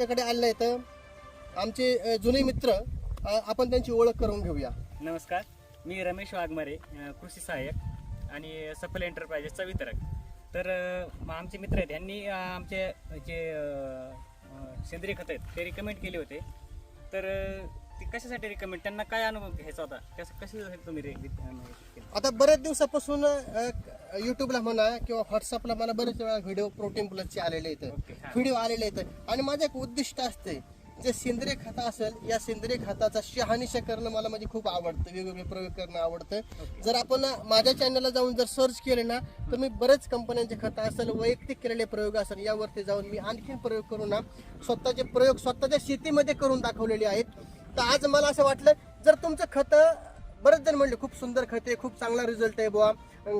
आपल्याकडे आहे आहेत. आमचे जुने मित्र आपण त्यांची ओळख करून घेऊया. नमस्कार. मी रमेश वाघमारे कृषी सहाय्यक आणि सफल एंटरप्राइजेसचा वितरक. तर आमचे मित्र आहेत. यांनी आमचे जे सेंद्रिय खत आहेत ते रिकमेंड केले होते. तर ते कशासाठी रिकमेंड त्यांना काय अनुभव घ्यायचा होता? कसं कशासाठी तुम्ही रे- केलं? आता बऱ्याच दिवसापासून युट्यूबला म्हणा किंवा व्हॉट्सअपला मला बरेच वेळा व्हिडिओ प्रोटीन प्लसचे आलेले आहेत. ओके, हा. व्हिडिओ आलेले आहेत. आणि माझं एक उद्दिष्ट असते जे सेंद्रिय खत असेल या सेंद्रिय खताचा शहानिशा करणं मला म्हणजे खूप आवडतं. वेगवेगळे प्रयोग करणं आवडतं. जर आपण माझ्या चॅनलला जाऊन जर सर्च केले ना तर मी बरेच कंपन्यांचे खत असेल वैयक्तिक केलेले प्रयोग असेल यावरती जाऊन मी आणखीन प्रयोग करून ना स्वतःचे प्रयोग स्वतःच्या शेतीमध्ये करून दाखवलेले आहेत. तर आज मला असं वाटलं जर तुमचं खतं बरेच जण म्हणले खूप सुंदर खत आहे खूप चांगला रिझल्ट आहे बुवा.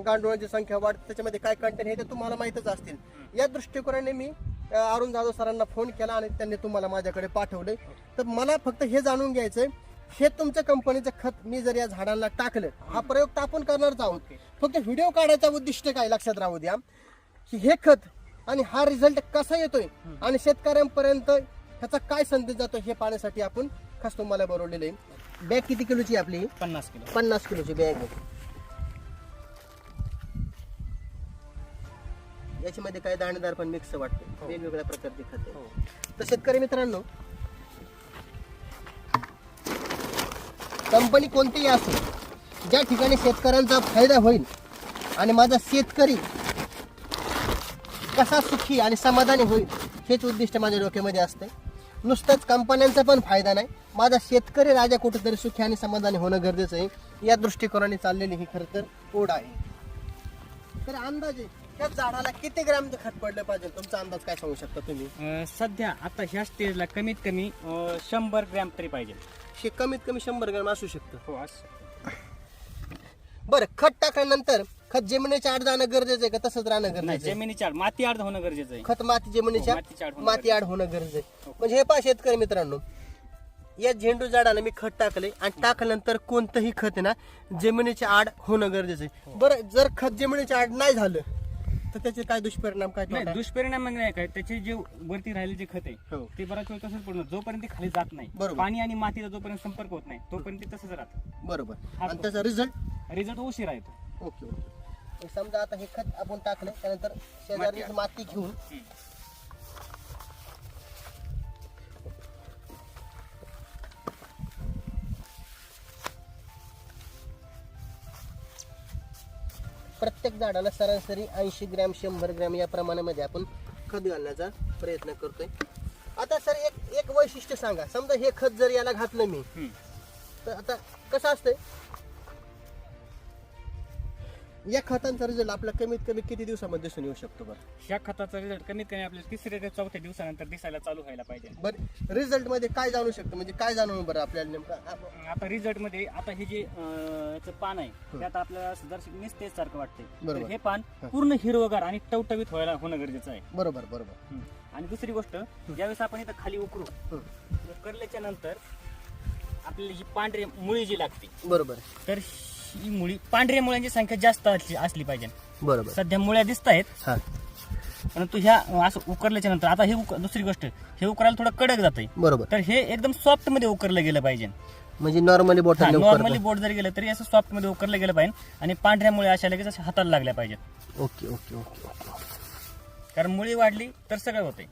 गांडुळाची संख्या वाढ त्याच्यामध्ये काय कंटेंट आहे ते तुम्हाला माहीतच असतील. या दृष्टिकोनाने मी अरुण जाधव सरांना फोन केला आणि त्यांनी तुम्हाला माझ्याकडे पाठवले. तर मला फक्त हे जाणून घ्यायचंय हे तुमच्या कंपनीचं खत मी जर या झाडांना टाकलं हा प्रयोग तर आपण करणारच आहोत. फक्त व्हिडिओ काढायचा उद्दिष्ट काय लक्षात राहू द्या. की हे खत आणि हा रिझल्ट कसा येतोय आणि शेतकऱ्यांपर्यंत ह्याचा काय संदेश जातो हे पाहण्यासाठी आपण खास तुम्हाला बनवलेलं आहे. बॅग किती किलोची आहे आपली? पन्नास किलो. पन्नास किलोची बॅग आहे. याच्यामध्ये काय दाणेदार पण मिक्स वाटतं. वेगवेगळ्या प्रकारचे खत आहे. तर शेतकरी मित्रांनो कंपनी कोणतीही असो ज्या ठिकाणी शेतकऱ्यांचा फायदा होईल आणि माझा शेतकरी कसा सुखी आणि समाधानी होईल हेच उद्दिष्ट माझ्या डोक्यामध्ये असते. नुसतंच कंपन्यांचा पण फायदा नाही. माझा शेतकरी राजा कुठेतरी सुखी आणि समाधानी होणं गरजेचं आहे. या दृष्टिकोनाने चाललेली ही खरं तर ओढ आहे. तर अंदाजे त्या झाडाला किती ग्रॅमचं खत पडलं पाहिजे? तुमचा अंदाज काय सांगू शकता तुम्ही? सध्या आता ह्या स्टेजला कमीत कमी अं, शंभर ग्रॅम तरी पाहिजे. हे कमीत कमी शंभर ग्रॅम असू शकतं. हो असं. बरं खत टाकल्यानंतर खत जमिनीच्या आड जाणं गरजेचं आहे का? तसंच राहणं नाही गरजेचं आहे. जमिनीची आड माती आड होणं गरजेचं आहे. खत माती जमिनीच्या हो, मातीच्या आड होणं माती आड होणं गरजेचं आहे. म्हणजे हे पहा शेतकरी मित्रांनो या झेंडू झाडाला मी खत टाकले आणि टाकल्यानंतर कोणतंही खत आहे ना जमिनीच्या आड होणं गरजेचं आहे. बरं जर खत जमिनीच्या आड नाही झालं तर त्याचे काय दुष्परिणाम काय नाही तोटा? दुष्परिणाम म्हणजे नाही काय? त्याचे जे वरती राहिलेले जे खत आहे हो. ते बराच वेळ तसंच पडून जोपर्यंत ते खाली जात नाही बरोबर. पाणी आणि मातीचा जोपर्यंत संपर्क होत नाही तोपर्यंत ते तसंच राहतं बरोबर. हा आणि. त्याचा रिझल्ट रिझल्ट उशिरा येतो. Okay okay. समजा आता हे खत आपण टाकलं त्यानंतर शेजारी माती. घेऊन. प्रत्येक झाडाला सरासरी ऐंशी ग्रॅम शंभर ग्रॅम या प्रमाणामध्ये आपण खत घालण्याचा प्रयत्न करतोय. आता सर एक एक वैशिष्ट्य सांगा. समजा हे खत जर याला घातलं मी. तर आता कसं असतंय? या खतांचा रिझल्ट आपला कमीत कमी किती दिवसामध्ये दिसून येऊ शकतो बरं? ह्या खताचा रिझल्ट कमीत कमी आपल्याला तिसऱ्या ते चौथ्या दिवसानंतर दिसायला चालू व्हायला पाहिजे. बरं रिझल्टमध्ये काय जाणू शकतो? म्हणजे काय जाणवं बरं आपल्याला नेमकं? आता रिझल्टमध्ये आता हे जे अं, याचं पान आहे त्यात आपल्याला जर निस्तेज सारखं वाटते बरोबर. हे पान पूर्ण हिरवगार आणि टवटवीत व्हायला होणं गरजेचं आहे. बरोबर बरोबर. हम्म. आणि दुसरी गोष्ट ज्यावेळेस आपण इथं खाली उकरू हं. करल्याच्या नंतर आपल्याला ही पांढरी मुळी जी लागते बरोबर. तर ही मुळी पांढऱ्या मुळ्यांची संख्या जास्त असली असली पाहिजे. बरोबर. सध्या मुळ्या दिसत आहेत हा. परंतु ह्या असं उकरल्याच्या नंतर आता हे उक- दुसरी गोष्ट हे उकरायला थोडं कडक जात बरोबर. तर हे एकदम सॉफ्टमध्ये उकरलं गेलं पाहिजे. म्हणजे नॉर्मली बोट नॉर्मली बोट जरी गेलं तरी असं सॉफ्टमध्ये उकरलं गेलं पाहिजे. आणि पांढऱ्या मुळे अशा लगेच अशा हाताला लागल्या पाहिजेत. Okay okay okay okay. कारण मुळी वाढली तर सगळं होते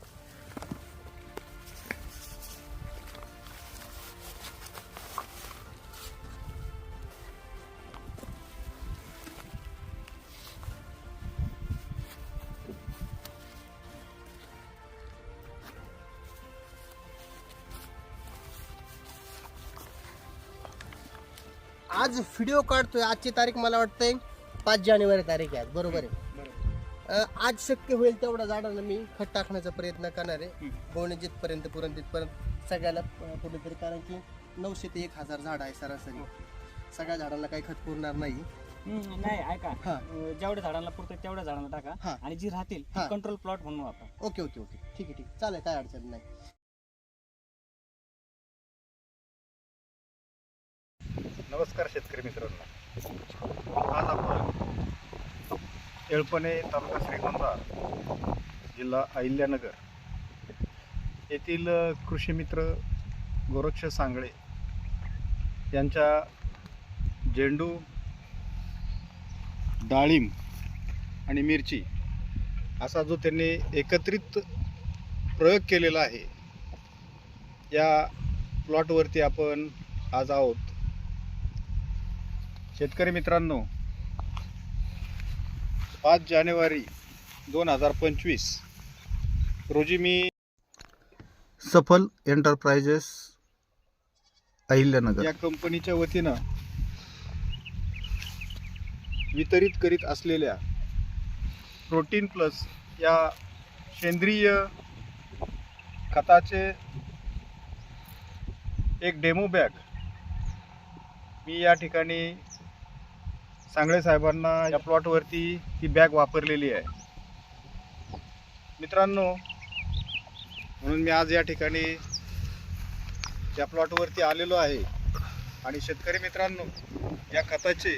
आज व्हिडिओ काढतोय. आजची तारीख मला वाटतंय पाच जानेवारी तारीख आहे. आज, बरोबर. आहे आज शक्य होईल तेवढ्या झाडांना मी खत टाकण्याचा प्रयत्न करणार आहे. गोवणे जिथपर्यंत पुरण तिथपर्यंत सगळ्याला कुठेतरी कारण की नऊशे ते एक हजार झाड आहे सरासरी. सगळ्या झाडांना काही खत पुरणार नाही. नाही ऐका. जेवढ्या झाडांना पुरतं तेवढ्या झाडांना. टाका. आणि जी राहतील. कंट्रोल प्लॉट म्हणून वापरा. Okay okay okay. ठीक आहे ठीक चालेल काय अडचण नाही. नमस्कार शेतकरी मित्रांनो. आज आपण येळपणे तालुका श्रीगोंदा जिल्हा अहिल्यानगर येथील कृषीमित्र कृषी मित्र गोरक्ष सांगळे यांच्या झेंडू डाळिंब आणि मिरची असा जो त्यांनी एकत्रित प्रयोग केलेला आहे या प्लॉटवरती आपण आज आहोत. शेतकरी मित्रांनो पाच जानेवारी दोन हजार पंचवीस रोजी मी सफल एंटरप्राइजेस अहिल्यानगर या कंपनीच्या वतीनं वितरित करीत असलेल्या प्रोटीन प्लस या सेंद्रिय खताचे एक डेमो बॅग मी या ठिकाणी सांगळे साहेबांना या प्लॉटवरती ही बॅग वापरलेली आहे. मित्रांनो म्हणून मी आज या ठिकाणी या प्लॉटवरती आलेलो आहे. आणि शेतकरी मित्रांनो या खताचे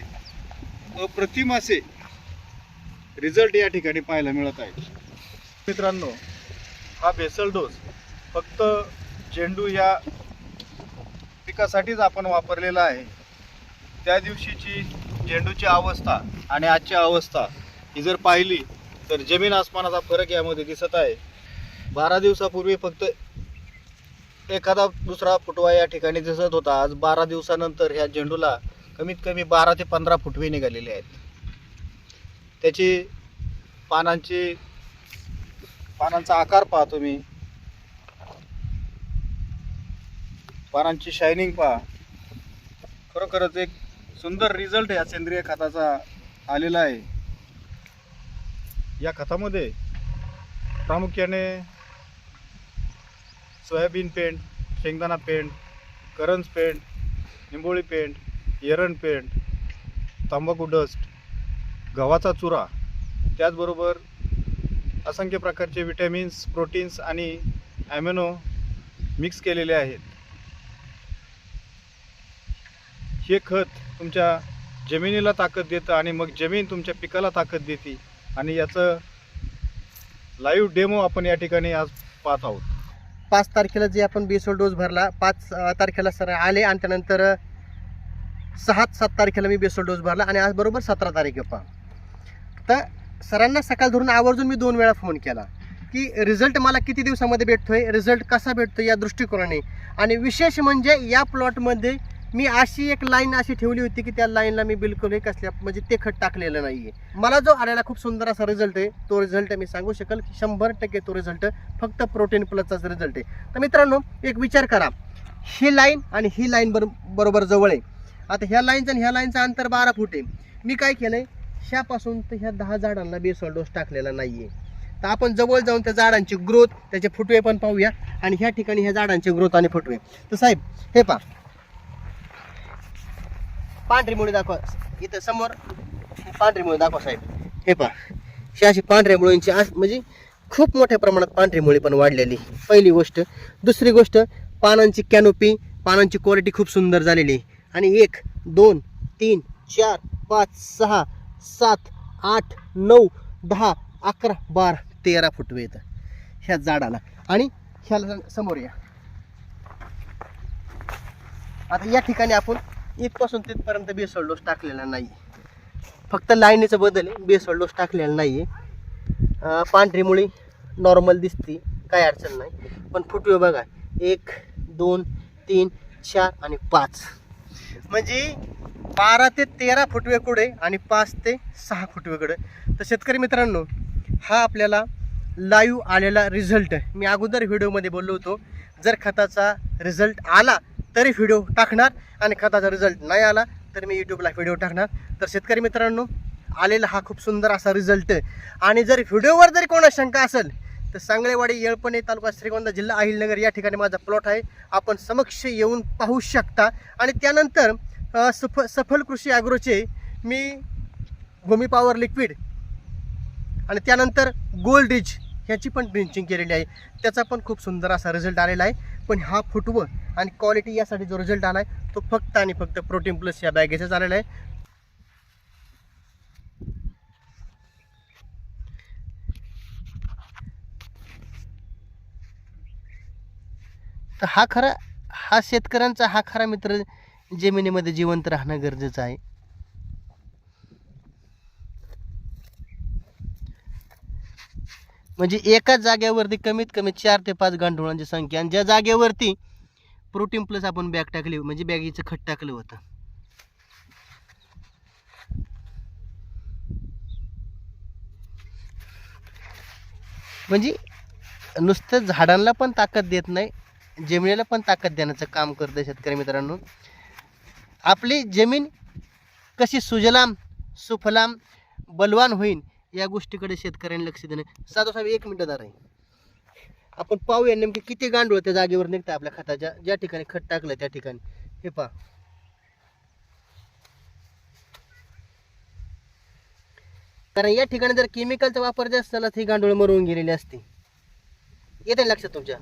अप्रतिम असे रिझल्ट या ठिकाणी पाहायला मिळत आहे मित्रांनो हा बेसल डोस फक्त झेंडू या पिकासाठीच आपण वापरलेला आहे. त्या दिवशीची झेंडूची अवस्था आणि आजची अवस्था ही जर पाहिली तर जमीन आसमानाचा फरक यामध्ये दिसत आहे. बारा दिवसापूर्वी फक्त एखादा दुसरा फुटवा या ठिकाणी दिसत होता. आज बारा दिवसानंतर ह्या झेंडूला कमीत कमी बारा ते पंधरा फुटवे निघालेले आहेत. त्याची पानांची पानांचा आकार पहा तुम्ही. पानांची शायनिंग पहा. खरोखरच एक सुंदर रिझल्ट या सेंद्रिय खताचा. आलेला आहे. या खतामध्ये प्रामुख्याने सोयाबीन पेंट शेंगदाणा पेंट करंज पेंट निंबोळी पेंट एरण पेंट तंबाखू डस्ट गव्हाचा चुरा त्याचबरोबर असंख्य प्रकारचे विटॅमिन्स प्रोटीन्स आणि ॲमेनो मिक्स केलेले आहेत. हे खत तुमच्या जमिनीला ताकद देतं आणि मग जमीन तुमच्या पिकाला ताकद देते. आणि याचं लाईव्ह डेमो आपण या ठिकाणी आज पाहत आहोत. पाच तारखेला जे आपण बेसोल डोस भरला पाच तारखेला सर आले आणि त्यानंतर सहा सात तारखेला मी बेसोल डोस भरला आणि आज बरोबर सतरा तारीख पहा. तर सरांना सकाळ धरून आवर्जून मी दोन वेळा फोन केला की रिझल्ट मला किती दिवसामध्ये भेटतोय रिझल्ट कसा भेटतो या दृष्टिकोनाने. आणि विशेष म्हणजे या प्लॉटमध्ये मी अशी एक लाईन अशी ठेवली होती की त्या लाईनला मी बिलकुल कसल्या म्हणजे ते खत टाकलेलं नाहीये. मला जो आलेला खूप सुंदर असा रिझल्ट आहे तो रिझल्ट मी सांगू शकेल की शंभर टक्के तो रिझल्ट फक्त प्रोटीन प्लसचाच रिझल्ट आहे. तर मित्रांनो एक विचार करा. ही लाईन आणि ही लाईन बर बरोबर जवळ आहे. आता ह्या लाईनचं आणि ह्या लाईनचं अंतर बारा फूट आहे. मी काय केलंय? ह्यापासून तर ह्या दहा झाडांना बेसॉल डोस टाकलेला आहे तर आपण जवळ जाऊन त्या झाडांची ग्रोथ त्याचे फुटवे पण पाहूया. आणि ह्या ठिकाणी ह्या झाडांची ग्रोथ आणि फुटवे. तर साहेब हे पहा. पांढरी मुळी दाखवा. इथं समोर पांढरी मुळी दाखवा साहेब. हे पहा. ही अशी पांढऱ्या मुळींची आज म्हणजे खूप मोठ्या प्रमाणात पांढरी मुळी पण वाढलेली. पहिली गोष्ट. दुसरी गोष्ट पानांची कॅनोपी पानांची क्वालिटी खूप सुंदर झालेली. आहे. आणि एक दोन तीन चार पाच सहा सात आठ नऊ दहा अकरा बारा तेरा फुटवे येतं ह्या झाडाला. आणि ह्याला समोर या. आता या ठिकाणी आपण इथपासून तिथपर्यंत बेसळ डोस टाकलेला नाही. फक्त लाईनीचा बदल आहे बेसळ डोस टाकलेला नाही आहे. पांढरी मुळी नॉर्मल दिसते काही अडचण नाही. पण फुटवे बघा एक दोन तीन चार आणि पाच. म्हणजे बारा ते तेरा फुटवेकडे आणि पाच ते सहा फुटवेकडे. तर शेतकरी मित्रांनो हा आपल्याला लाईव्ह आलेला रिझल्ट मी अगोदर व्हिडिओमध्ये बोललो होतो जर खताचा रिझल्ट आला तरी व्हिडिओ टाकणार आणि खताचा रिझल्ट नाही आला तर मी यूट्यूबला व्हिडिओ टाकणार. तर शेतकरी मित्रांनो आलेला हा खूप सुंदर असा रिझल्ट आहे आणि जर व्हिडिओवर जरी कोणा शंका असेल तर सांगळेवाडी येळपणे तालुका श्रीगोंदा जिल्हा अहिलनगर या ठिकाणी माझा प्लॉट आहे. आपण समक्ष येऊन पाहू शकता. आणि त्यानंतर सफ सफल कृषी ॲग्रोचे मी भूमी पॉवर लिक्विड आणि त्यानंतर गोल्ड रिच ह्याची पण ड्रिंचिंग केलेली आहे. त्याचा पण खूप सुंदर असा रिझल्ट आलेला आहे. पण हा फुटवं आणि क्वालिटी यासाठी जो रिझल्ट आला आहे तो फक्त आणि फक्त प्रोटीन प्लस या बॅगेचाच आलेला आहे. तर हा खरा हा शेतकऱ्यांचा हा खरा मित्र जमिनीमध्ये जिवंत राहणं गरजेचं आहे. म्हणजे एकाच जागेवरती कमीत कमी चार ते पाच गांडोळांची संख्या. आणि ज्या जागेवरती प्रोटीन प्लस आपण बॅग टाकली म्हणजे बॅगीचं खत टाकलं होतं. म्हणजे नुसतं झाडांना पण ताकद देत नाही जमिनीला पण ताकद देण्याचं काम करतं शेतकरी मित्रांनो. आपली जमीन कशी सुजलाम सुफलाम बलवान होईल या गोष्टीकडे शेतकऱ्यांनी लक्ष देणं साधू साहेब एक मिनिट दार आहे आपण पाहूया नेमके किती गांडूळ त्या जागेवर निघतं आपल्या खताच्या. ज्या ठिकाणी खत टाकलं त्या ठिकाणी. हे पहा. कारण या ठिकाणी जर केमिकलचा वापर जास्त झाला तर ही गांडूळ मरून गेलेली असते. येते लक्षात तुमच्या?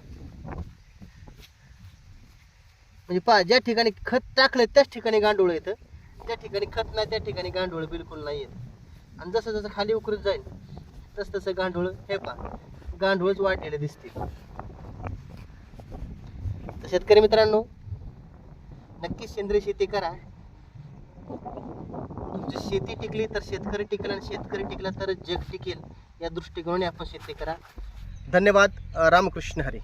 म्हणजे पहा ज्या ठिकाणी खत टाकलं त्याच ठिकाणी गांडूळ येतं. त्या ठिकाणी खत नाही त्या ठिकाणी गांडूळ बिलकुल नाही येत. आणि जसं जसं खाली उकरत जाईल तस तसं गांडूळ हे पहा गांडूळच वाढलेले दिसतील. तर शेतकरी मित्रांनो नक्कीच सेंद्रिय शेती करा. तुमची शेती टिकली तर शेतकरी टिकेल आणि शेतकरी टिकला तर जग टिकेल या दृष्टिकोनाने आपण शेती करा. धन्यवाद. रामकृष्ण हरी.